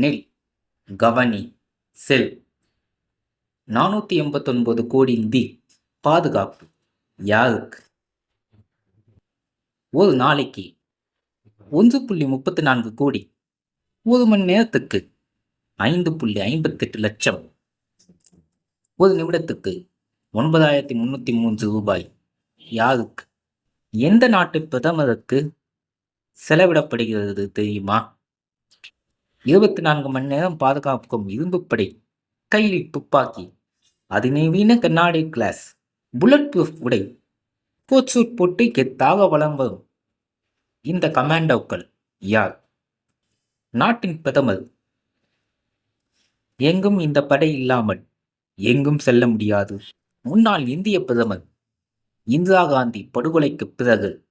நில் கவனி செல். நானூற்றி எண்பத்தொன்பது கோடி தி பாதுகாப்பு யாருக்கு ஒரு நாளைக்கு ஒன்று புள்ளி முப்பத்தி நான்கு கோடி ஒரு மணி நேரத்துக்கு ஐந்து புள்ளி ஐம்பத்தெட்டு லட்சம். ஒரு நிமிடத்துக்கு ஒன்பதாயிரத்தி முந்நூற்றி மூன்று ரூபாய் யாருக்கு எந்த நாட்டு பிரதமருக்கு செலவிடப்படுகிறது தெரியுமா? இருபத்தி நான்கு மணி நேரம் பாதுகாக்கும் இரும்புப்படை கையில் துப்பாக்கி. அதிநவீன கண்ணாடி கிளாஸ் புல்லட் ப்ரூஃப் உடை கோட் சூட் போட்டு கெத்தாக வலம் வரும். இந்த கமாண்டோக்கள் யார்? நாட்டின் பிரதமர். எங்கும் இந்த படை இல்லாமல் எங்கும் செல்ல முடியாது. முன்னாள் இந்திய பிரதமர் இந்திரா காந்தி படுகொலைக்கு பிறகு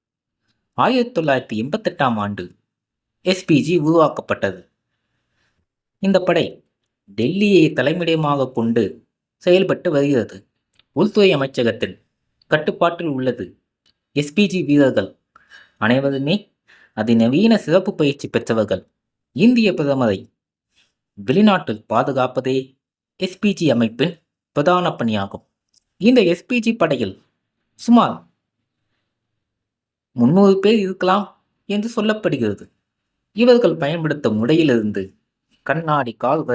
ஆயிரத்தி தொள்ளாயிரத்தி எண்பத்தெட்டாம் ஆண்டு எஸ்பிஜி உருவாக்கப்பட்டது. இந்த படை டெல்லியை தலைமையிடமாக கொண்டு செயல்பட்டு வருகிறது. உள்துறை அமைச்சகத்தின் கட்டுப்பாட்டில் உள்ளது. எஸ்பிஜி வீரர்கள் அனைவருமே அதிநவீன சிறப்பு பயிற்சி பெற்றவர்கள். இந்திய பிரதமரை வெளிநாட்டில் பாதுகாப்பதே எஸ்பிஜி அமைப்பின் பிரதான பணியாகும். இந்த எஸ்பிஜி படையில் சுமார் முன்னூறு பேர் இருக்கலாம் என்று சொல்லப்படுகிறது. இவர்கள் பயன்படுத்தும் உடையிலிருந்து கண்ணாடி கால்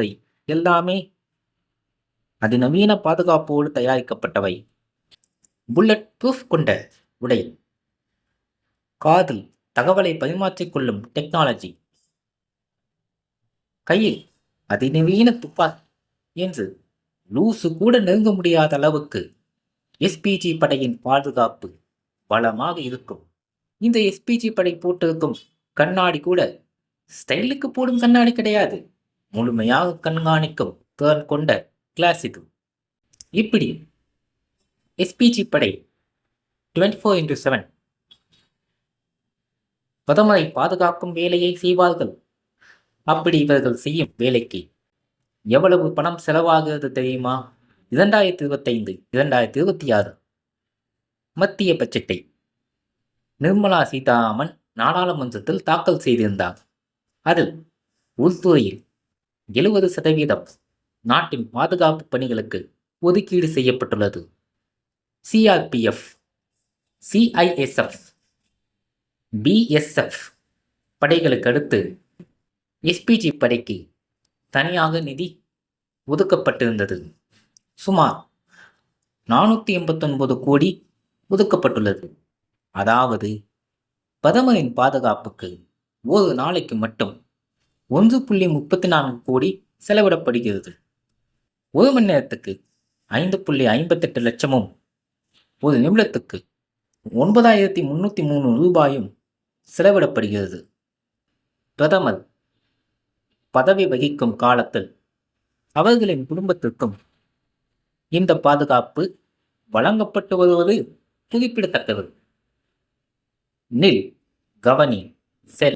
எல்லாமே அதிநவீன பாதுகாப்போடு தயாரிக்கப்பட்டவை. புல்லட் ப்ரூஃப் கொண்ட உடை காதில் தகவலை பரிமாற்றிக்கொள்ளும் டெக்னாலஜி கையில் அதிநவீன துப்பாக்கி என்று லூசு கூட நெருங்க முடியாத அளவுக்கு எஸ்பிஜி படையின் பாதுகாப்பு பலமாக இருக்கும். இந்த எஸ்பிஜி படை போட்டிருக்கும் கண்ணாடி கூட ஸ்டைலுக்கு போடும் கண்ணாடி கிடையாது. முழுமையாக கண்காணிக்கும் திறன் கொண்ட கிளாஸ் இது இப்படி எஸ்பிஜி படை டுவெண்ட்டி ஃபோர் இன்டூ செவன் பிரதமரை பாதுகாக்கும் வேலையை செய்வார்கள். அப்படி இவர்கள் செய்யும் வேலைக்கு எவ்வளவு பணம் செலவாகிறது தெரியுமா? இரண்டாயிரத்தி இருபத்தைந்து இரண்டாயிரத்தி இருபத்தி ஆறு. மத்திய பட்ஜெட்டை நிர்மலா சீதாராமன் நாடாளுமன்றத்தில் தாக்கல் செய்திருந்தார். அதில் உள்துறையில் எழுபது சதவீதம் நாட்டின் பாதுகாப்பு பணிகளுக்கு ஒதுக்கீடு செய்யப்பட்டுள்ளது. சிஆர்பிஎஃப் சிஐஎஸ்எஃப் பிஎஸ்எஃப் படைகளுக்கு அடுத்து எஸ்பிஜி படைக்கு தனியாக நிதி ஒதுக்கப்பட்டிருந்தது. சுமார் நானூற்றி எண்பத்தொன்பது கோடி ஒதுக்கப்பட்டுள்ளது. அதாவது பிரதமரின் பாதுகாப்புக்கு ஒரு நாளைக்கு மட்டும் ஒன்று புள்ளி முப்பத்தி நான்கு கோடி செலவிடப்படுகிறது. ஒரு மணி நேரத்துக்கு ஐந்து புள்ளி ஐம்பத்தெட்டு லட்சமும் ஒரு நிமிடத்துக்கு ஒன்பதாயிரத்தி முந்நூற்றி மூணு ரூபாயும் செலவிடப்படுகிறது. பிரதமர் பதவி வகிக்கும் காலத்தில் அவர்களின் குடும்பத்திற்கும் இந்த பாதுகாப்பு வழங்கப்பட்டு வருவது குறிப்பிடத்தக்கது. நில் கவனி செல்.